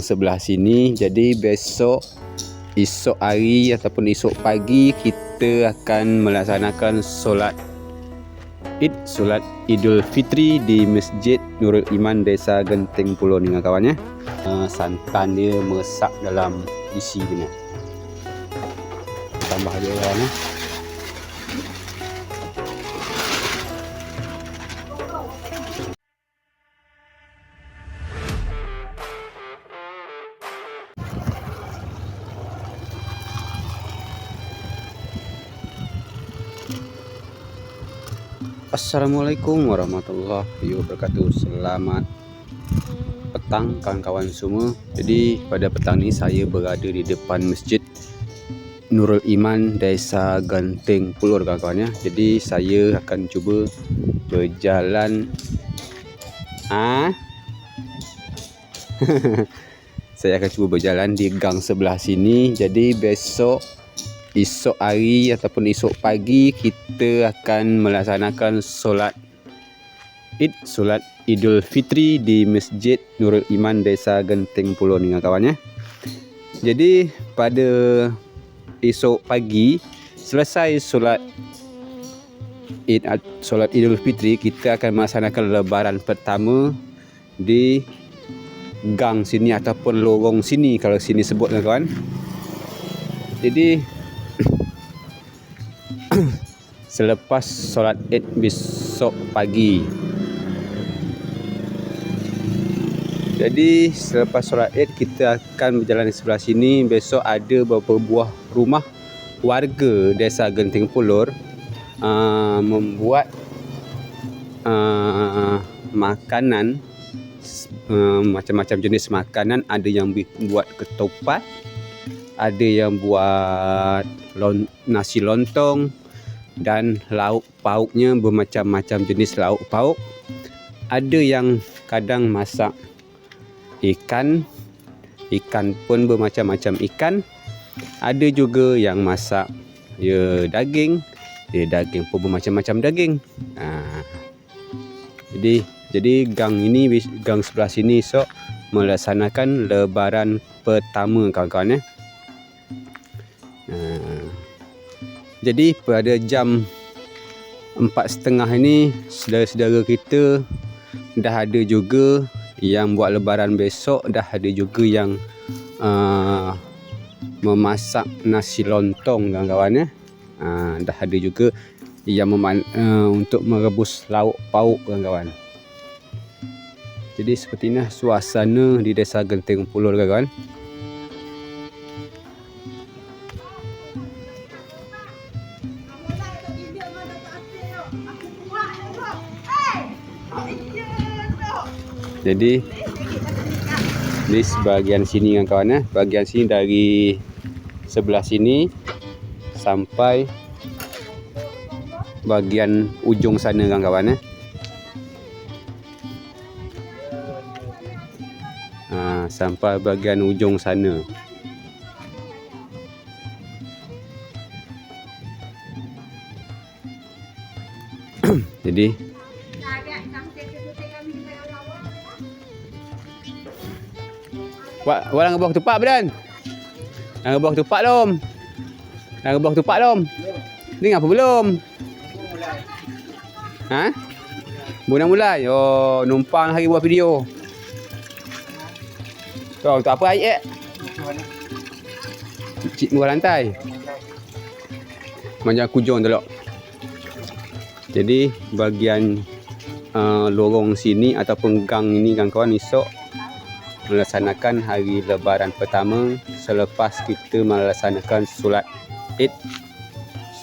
sebelah sini jadi besok esok hari ataupun esok pagi kita akan melaksanakan solat Id solat Idul Fitri di Masjid Nurul Iman Desa Genting Pulau ni kawan ya. Uh, santan dia meresap dalam isi dia. Tambah dia kawan ya. Assalamualaikum warahmatullahi wabarakatuh. Selamat petang kawan-kawan semua. Jadi pada petang ni saya berada di depan masjid Nurul Iman Desa Genting Pulau kawan-kawan ya. Jadi saya akan cuba berjalan. Ah, Saya akan cuba berjalan di gang sebelah sini. Jadi besok esok hari ataupun esok pagi kita akan melaksanakan solat Id solat Idul Fitri di Masjid Nurul Iman Desa Genting Pulau ni kawan ya. Jadi pada esok pagi selesai solat Id solat Idul Fitri kita akan melaksanakan lebaran pertama di gang sini ataupun lorong sini kalau sini sebut kawan. Jadi selepas solat Id besok pagi. Jadi selepas solat Id kita akan berjalan di sebelah sini. Besok ada beberapa buah rumah warga desa Genting Pulur uh, membuat uh, makanan uh, macam-macam jenis makanan. Ada yang buat ketupat, ada yang buat lon, nasi lontong, dan lauk pauknya bermacam-macam jenis lauk pauk. Ada yang kadang masak ikan, ikan pun bermacam-macam ikan. Ada juga yang masak ya daging, ya daging pun bermacam-macam daging. Ha. Jadi jadi gang ini gang sebelah sini sok melaksanakan lebaran pertama kawan-kawan ya. Jadi pada jam empat setengah ini saudara-saudara kita dah ada juga yang buat lebaran besok dah ada juga yang uh, memasak nasi lontong kawan-kawan ya. Uh, dah ada juga yang meman, uh, untuk merebus lauk pauk kawan-kawan. Jadi seperti ini suasana di desa Genting Pulau kawan-kawan. Jadi ni sebahagian sini kawan-kawan eh. Bahagian sini dari sebelah sini sampai bahagian ujung sana kawan-kawan eh. Ha, sampai bahagian ujung sana. Jadi Buat orang buah ketupat beran. Nak buah ketupat lom. Nak buah ketupat lom. Ni ngapa belum? Ha? Bulan mulai. Oh, numpang hari buat video. Kau tak apa ayat? Cik murah lantai. Macam kujung telok. Jadi bagian uh, lorong sini ataupun gang ini kawan-kawan esok melaksanakan hari lebaran pertama selepas kita melaksanakan solat Id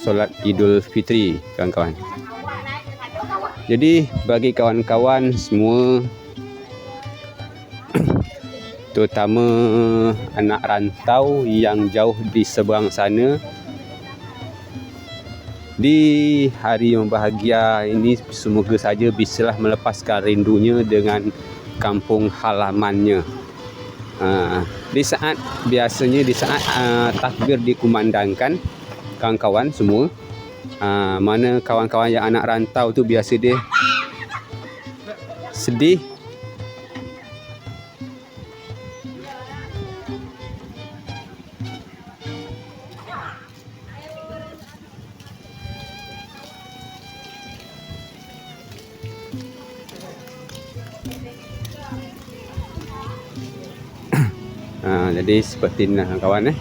solat Idul Fitri kawan-kawan. Jadi bagi kawan-kawan semua terutama anak rantau yang jauh di seberang sana di hari yang bahagia ini semoga saja bisalah melepaskan rindunya dengan kampung halamannya. Uh, di saat biasanya di saat uh, takbir dikumandangkan kawan-kawan semua uh, mana kawan-kawan yang anak rantau tu biasa dia sedih Ha, jadi seperti ini lah kawan eh.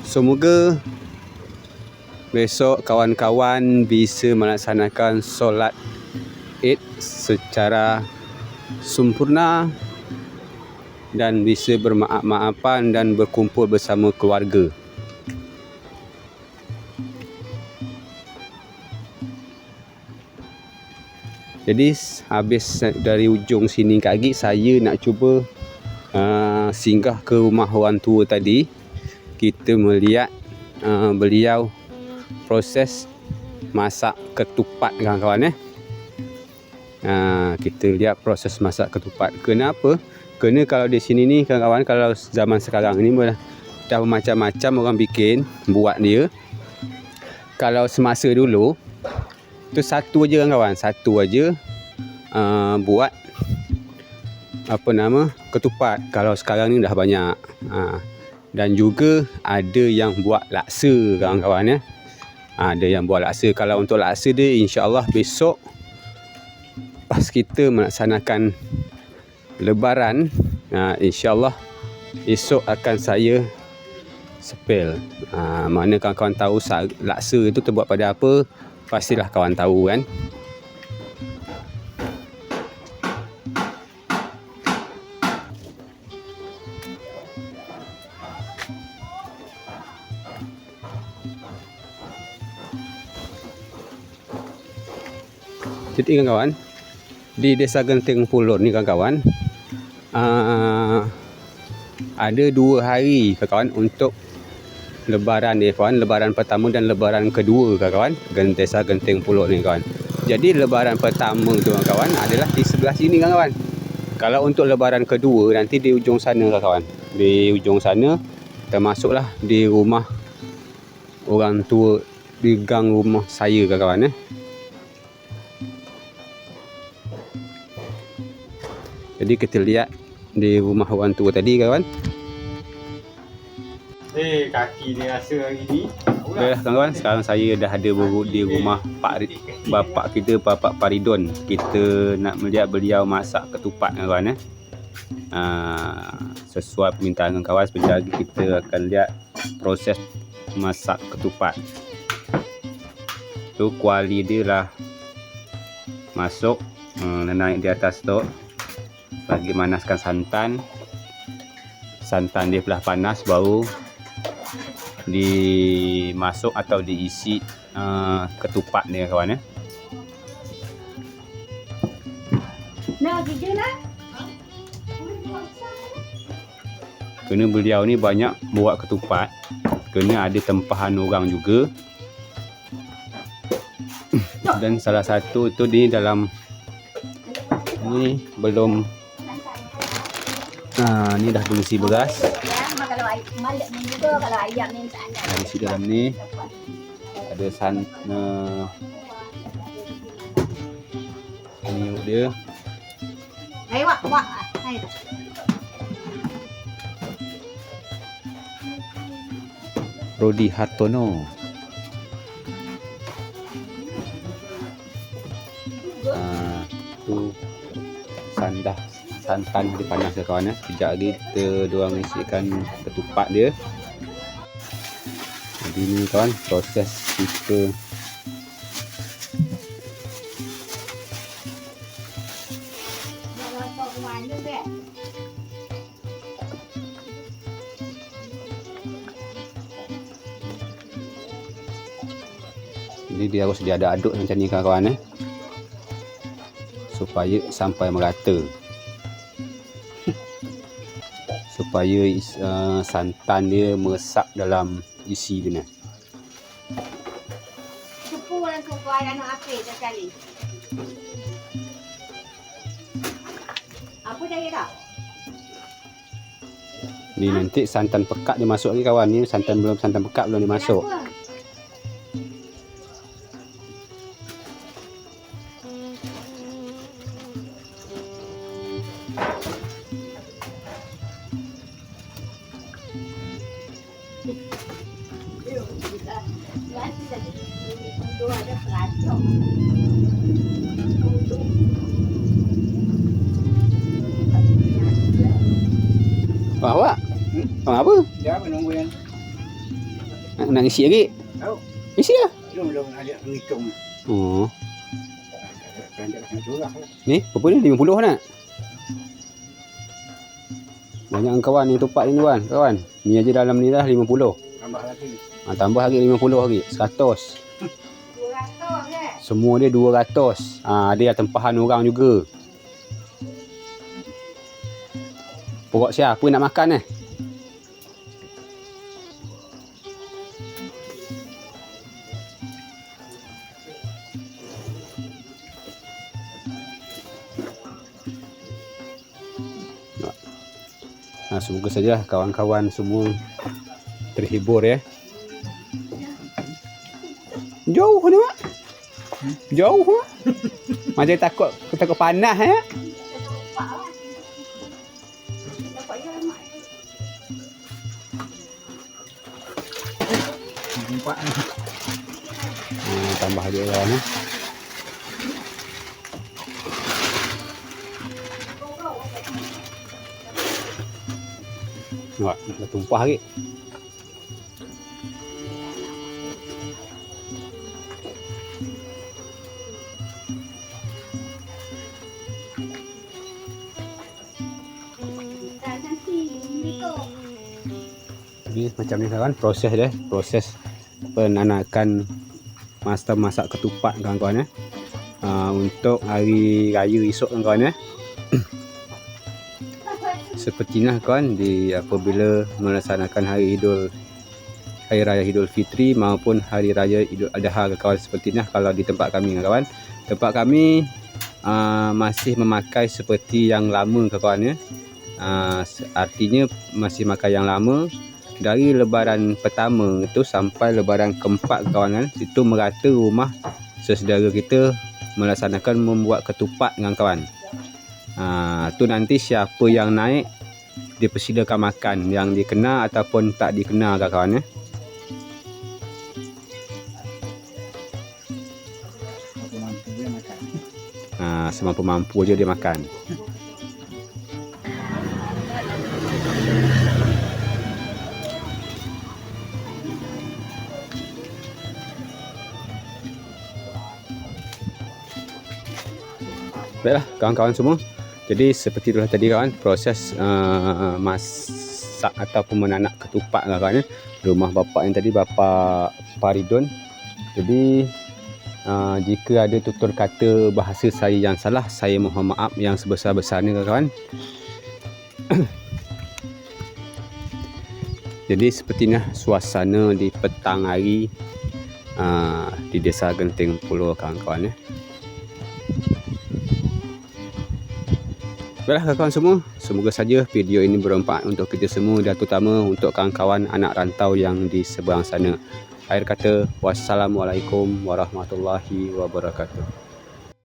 Semoga besok kawan-kawan bisa melaksanakan solat Id secara sempurna dan bisa bermaaf-maafan dan berkumpul bersama keluarga. Jadi habis dari ujung sini kaki saya nak cuba uh, singgah ke rumah orang tua tadi. Kita melihat uh, beliau proses masak ketupat kawan-kawan eh. Uh, kita lihat proses masak ketupat. Kenapa? Kerana kalau di sini ni kawan-kawan kalau zaman sekarang ni dah macam-macam orang bikin buat dia. Kalau semasa dulu tu satu aja kan kawan. Satu aja uh, buat apa nama ketupat. Kalau sekarang ni dah banyak. Uh, dan juga ada yang buat laksa kawan-kawan ya. Uh, ada yang buat laksa. Kalau untuk laksa dia insyaallah besok pas kita melaksanakan lebaran uh, insyaallah esok akan saya sepel uh, mana kawan-kawan tahu laksa itu terbuat pada apa pastilah kawan tahu kan? Jadi kawan-kawan di Desa Genting Pulut ni kawan-kawan uh, ada dua hari kawan-kawan untuk lebaran ni kawan. Lebaran pertama dan lebaran kedua kawan. Desa genting pulau ni kawan. Jadi lebaran pertama tu kawan adalah di sebelah sini kawan kalau untuk lebaran kedua nanti di ujung sana kawan. Di ujung sana termasuklah di rumah orang tua di gang rumah saya kawan eh. Jadi kita lihat di rumah orang tua tadi kawan Eh, kaki dia rasa hari ni. Okey lah kawan-kawan, sekarang saya dah ada di rumah Pak bapak kita Bapak Paridon. Kita nak melihat beliau masak ketupat kawan eh. Uh, sesuai permintaan kawan sebentar lagi kita akan lihat proses masak ketupat. Tu kuali dia lah masuk hmm, naik di atas tu lagi manaskan santan santan dia belah panas baru dimasuk atau diisi uh, ketupat ni kawan ya. Kena beliau ni banyak buat ketupat. Kena ada tempahan orang juga. Dan salah satu tu di dalam ni belum. Ah, ni dah berisi beras malak ni juga kalau ayam ni tak ada. Dari sini dalam ni ada san uh, ni dia. Hai wak wak. Hai. Rodi Hartono. Uh, tu sandah santan dia panas ya kawan ya. Sekejap lagi kita doang isikan ketupat dia. Jadi ni kawan proses kita Jadi dia harus ada aduk macam ni kawan-kawan eh. Supaya sampai merata. Supaya uh, santan dia meresap dalam isi dia ni. Supu dan supu ada nak apa sekali. Apa dah? Ni ha? nanti santan pekat dia masuk lagi kawan ni santan belum santan pekat belum dia masuk. Kenapa? Bang apa? Dia menunggu yang Nak, nak isi lagi? Tahu. Isi lah. belum belum ada menghitung. Oh. Dia kena curah. Ni, berapa ni? 50 nak? Banyak kawan ni tupat ni kawan. Kawan. Ni aja dalam ni dah 50. Tambah lagi. Ha, tambah lagi 50 lagi. 100. Semua dia 200. Ha, ada yang tempahan orang juga. Pokok siapa nak makan eh? Ha, semoga saja kawan-kawan semua terhibur ya. Jauh ni mak. Jauh mak. Macam takut takut panas ya. Ni. Ha, tambah dia lah ni. Nampak, dah tumpah lagi. Jadi macam ni kawan proses dia, proses penanakan master masak ketupat kawan-kawan ya. Uh, untuk hari raya esok kawan-kawan ya. Seperti nah kawan di apabila melaksanakan hari Idul Hari Raya Idul Fitri maupun Hari Raya Idul Adha kawan seperti nah kalau di tempat kami kawan. Tempat kami uh, masih memakai seperti yang lama kawan ya. Uh, artinya masih makan yang lama dari lebaran pertama itu sampai lebaran keempat kawan kan itu merata rumah sesedara kita melaksanakan membuat ketupat dengan kawan. Ha, tu nanti siapa yang naik dipersilakan makan yang dikenal ataupun tak dikenal kawan. Aku mampu dia makan. Ha, semampu-mampu je dia makan. Baiklah kawan-kawan semua. Jadi seperti itulah tadi kawan proses uh, masak ataupun menanak ketupat lah kawan ya. Rumah bapa yang tadi bapa Paridon. Jadi uh, jika ada tutur kata bahasa saya yang salah, saya mohon maaf yang sebesar-besarnya kawan. Jadi sepertinya suasana di petang hari uh, di desa Genting Pulau kawan-kawan ya. Baiklah kawan-kawan semua, semoga saja video ini bermanfaat untuk kita semua dan terutama untuk kawan-kawan anak rantau yang di seberang sana. Akhir kata, wassalamualaikum warahmatullahi wabarakatuh.